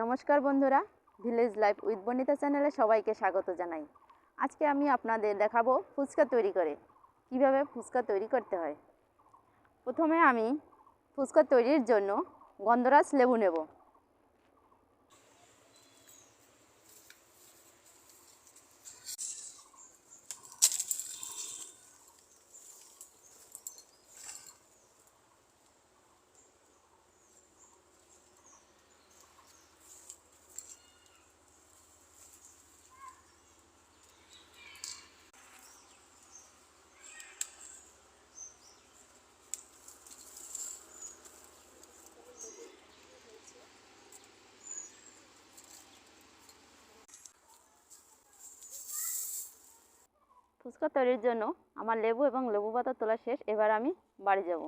নমস্কার বন্ধুরা village life with বনিতা চ্যানেলে সবাইকে স্বাগত জানাই। আজকে আমি আপনাদের দেখাবো ফুচকা তৈরি করে। কীভাবে ফুচকা তৈরি করতে হয়? প্রথমে আমি ফুচকা তৈরির জন্য গন্ধরাজ লেবু নেব। ফুচকা তৈরির জন্য আমার লেবু এবং লেবু পাতা তোলা শেষ এবার আমি বাড়ি যাব।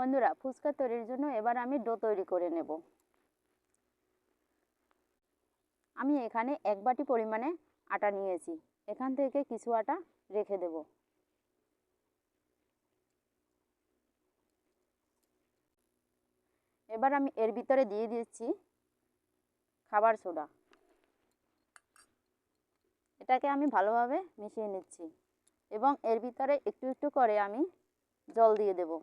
বন্ধুরা ফুচকা তৈরির জন্য এবার আমি ডো তৈরি করে নেব। আমি এখানে এক বাটি পরিমাণে আটা নিয়েছি। এখান থেকে কিছু আটা রেখে দেব। এবার আমি এর ভিতরে দিয়ে দিচ্ছি খাবার সোডা। এটাকে আমি ভালোভাবে মিশিয়ে নিচ্ছি এবং এর ভিতরে একটু একটু করে আমি জল দিয়ে দেবো।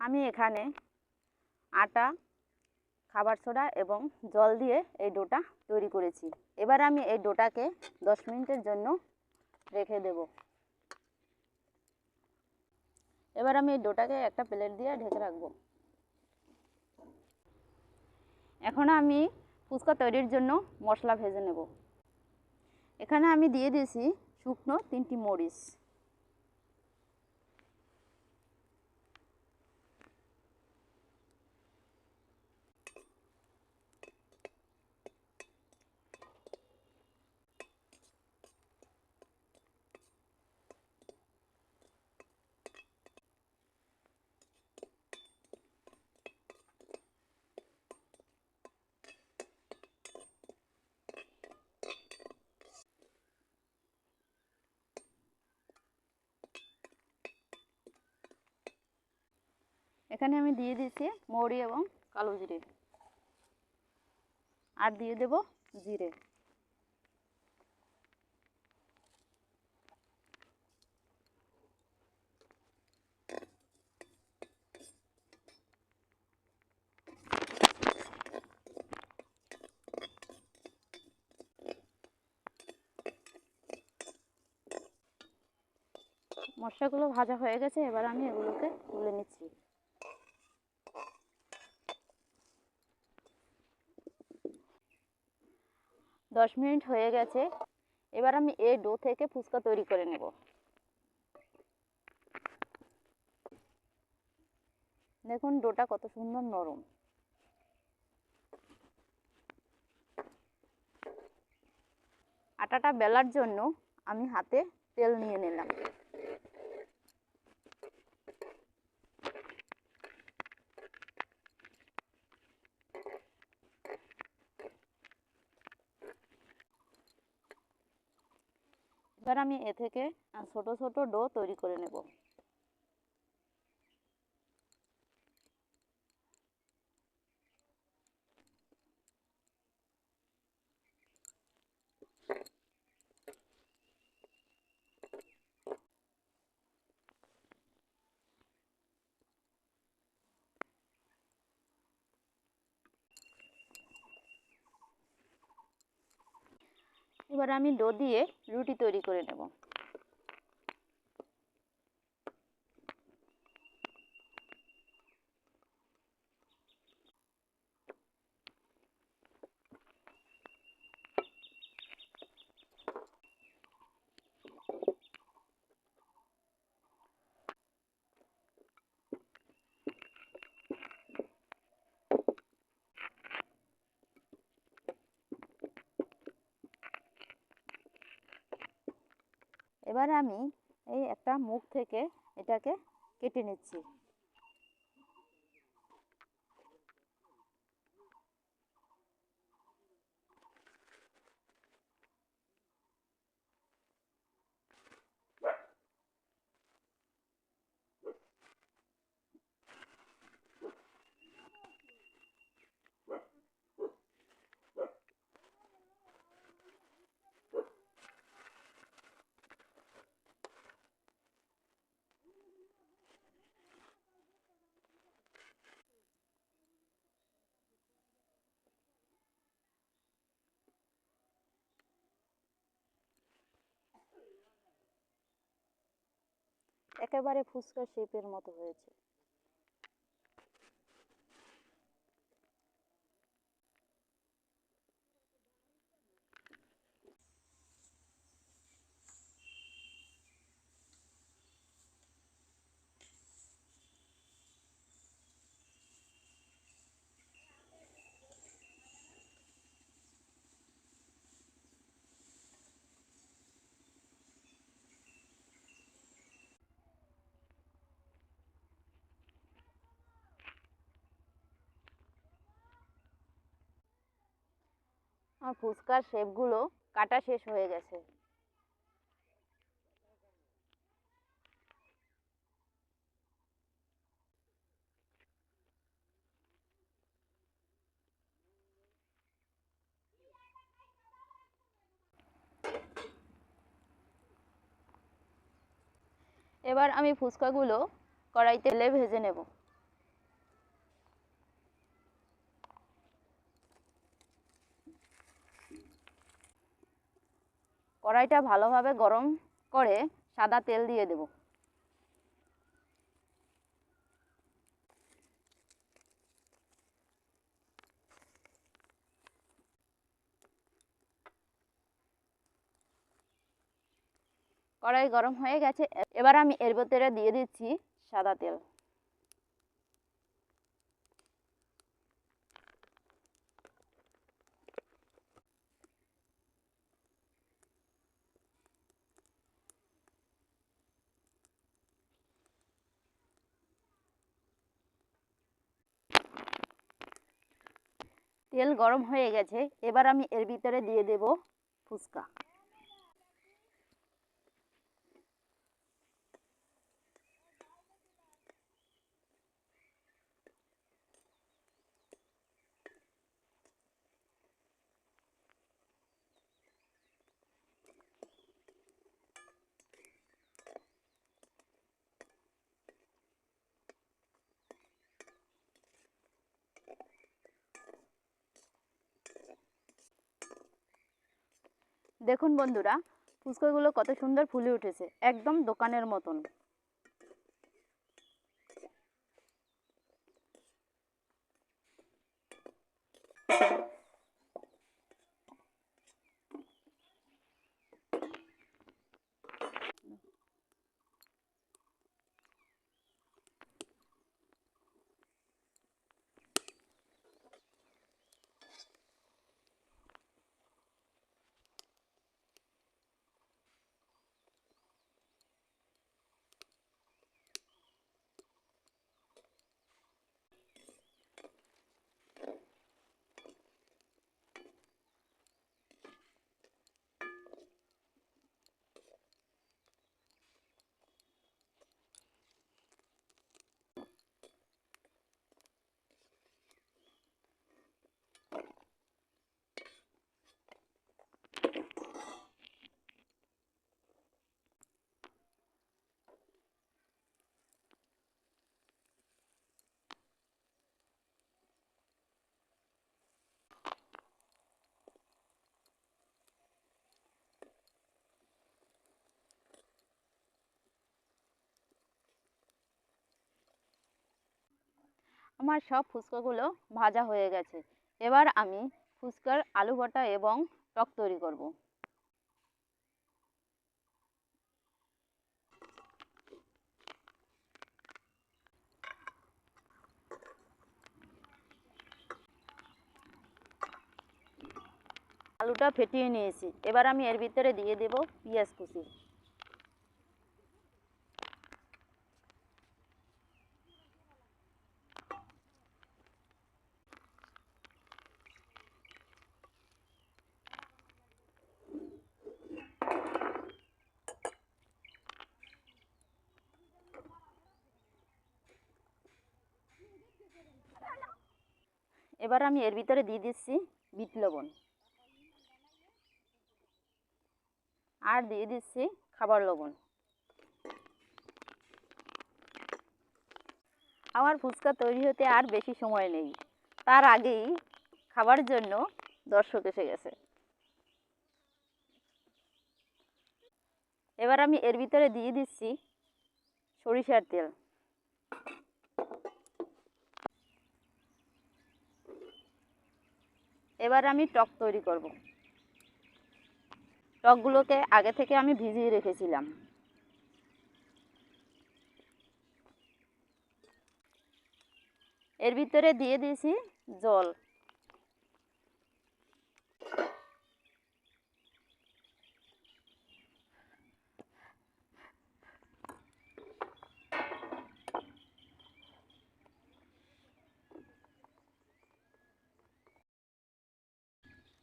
আমি এখানে আটা, খাবার সোডা এবং জল দিয়ে এই ডোটা তৈরি করেছি। এবার আমি এই ডোটাকে দশ মিনিটের জন্য রেখে দেব। এবার আমি এই ডোটাকে একটা প্লেট দিয়ে ঢেকে রাখব। এখন আমি ফুচকা তৈরির জন্য মশলা ভেজে নেব। এখানে আমি দিয়ে দিয়েছি শুকনো তিনটি মরিচ। এখানে আমি দিয়ে দিয়েছি মৌরি এবং কালো জিরে। আর দিয়ে দেব জিরে। মশলাগুলো ভাজা হয়ে গেছে, এবার আমি এগুলোকে তুলে নিচ্ছি। দশ মিনিট হয়ে গেছে। এবার আমি এই ডো থেকে ফুচকা তৈরি করে নেব। দেখুন, ডোটা কত সুন্দর নরম। আটাটা বেলার জন্য আমি হাতে তেল নিয়ে নিলাম। এবার আমি এ থেকে ছোট ছোট ডো তৈরি করে নেব। এবার আমি ডো দিয়ে রুটি তৈরি করে নেব। এবার আমি এই একটা মুখ থেকে এটাকে কেটে নিচ্ছি। একেবারে ফুচকা শেপের মতো হয়েছে আমার ফুচকার শেপগুলো কাটা শেষ হয়ে গেছে। এবার আমি ফুচকাগুলো কড়াইতে তেলে ভেজে নেব। কড়াইটা ভালোভাবে গরম করে সাদা তেল দিয়ে দেব। কড়াই গরম হয়ে গেছে। এবার আমি এর ভেতরে দিয়ে দিচ্ছি সাদা তেল। তেল গরম হয়ে গেছে এবার আমি এর ভিতরে দিয়ে দেব ফুচকা। দেখুন বন্ধুরা ফুচকাগুলো কত সুন্দর ফুলে উঠেছে একদম দোকানের মতন। আমার সব ফুচকাগুলো ভাজা হয়ে গেছে। এবার আমি ফুচকার আলু ভর্তা এবং টক তৈরি করব। আলুটা ফেটিয়ে নিয়েছি। এবার আমি এর ভিতরে দিয়ে দেব পেঁয়াজ কুচি। এবার আমি এর ভিতরে দিয়ে দিচ্ছি বিট লবণ। আর দিয়ে দিচ্ছি খাবার লবণ। আমার ফুচকা তৈরি হতে আর বেশি সময় নেই। তার আগেই খাবার জন্য দর্শক এসে গেছে। এবার আমি এর ভিতরে দিয়ে দিচ্ছি সরিষার তেল। এবার আমি টক তৈরি করব। টকগুলোকে আগে থেকে আমি ভিজিয়ে রেখেছিলাম। এর ভিতরে দিয়ে দিয়েছি জল।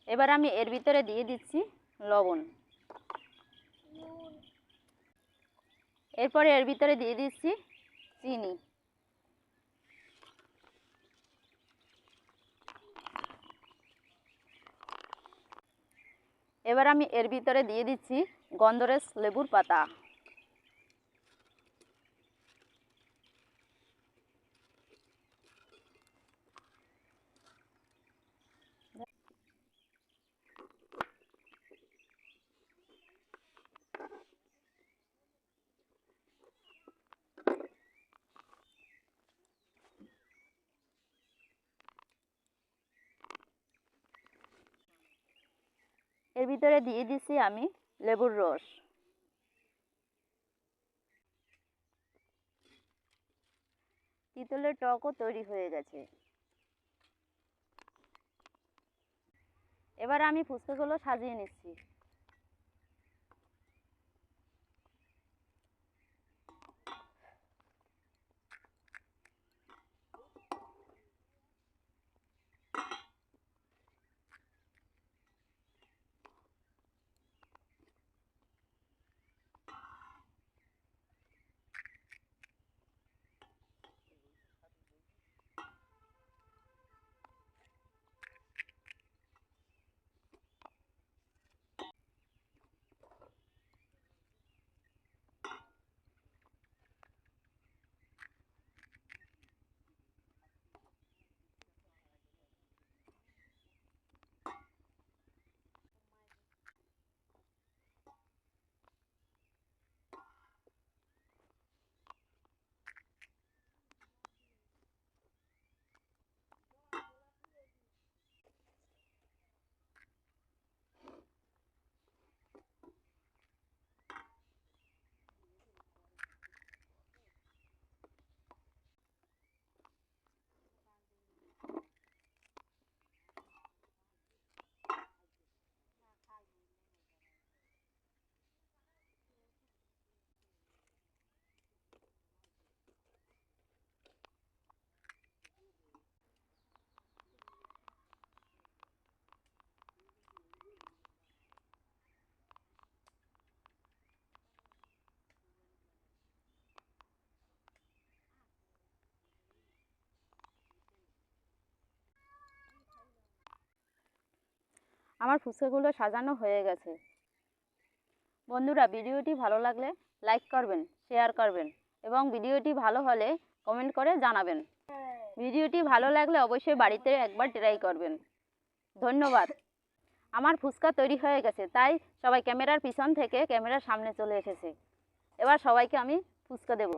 এবার আমি এর ভিতরে দিয়ে দিচ্ছি লবণ। এরপরে এর ভিতরে দিয়ে দিচ্ছি চিনি। এবার আমি এর ভিতরে দিয়ে দিচ্ছি গন্ধরেস লেবুর পাতা। এর ভিতরে দিয়ে দিছি আমি লেবুর রস। তিতলের টকও তৈরি হয়ে গেছে। এবার আমি ফুচকাগুলো সাজিয়ে নিচ্ছি। আমার ফুচকাগুলো সাজানো হয়ে গেছে। বন্ধুরা, ভিডিওটি ভালো লাগলে লাইক করবেন, শেয়ার করবেন এবং ভিডিওটি ভালো হলে কমেন্ট করে জানাবেন। ভিডিওটি ভালো লাগলে অবশ্যই বাড়িতে একবার ট্রাই করবেন। ধন্যবাদ। আমার ফুচকা তৈরি হয়ে গেছে, তাই সবাই ক্যামেরার পিছন থেকে ক্যামেরার সামনে চলে এসেছে। এবার সবাইকে আমি ফুচকা দেবো।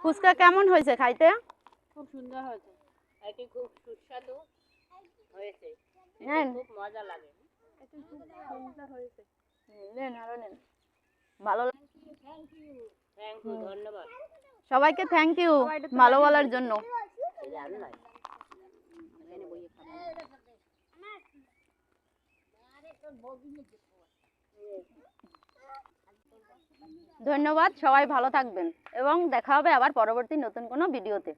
ফুচকা কেমন হয়েছে খাইতে? খুব সুন্দর হয়েছে। এটি খুব সুস্বাদু হয়েছে। নেন। খুব মজা লাগে। নেন আরও নেন। ভালো লাগ- থ্যাংক ইউ ধন্যবাদ। সবাইকে থ্যাংক ইউ ভালো বলার জন্য। এই যে আমি নাই এখানে বইয়ে খাব ধন্যবাদ সবাই ভালো থাকবেন এবং দেখা হবে আবার পরবর্তী নতুন কোনো ভিডিওতে।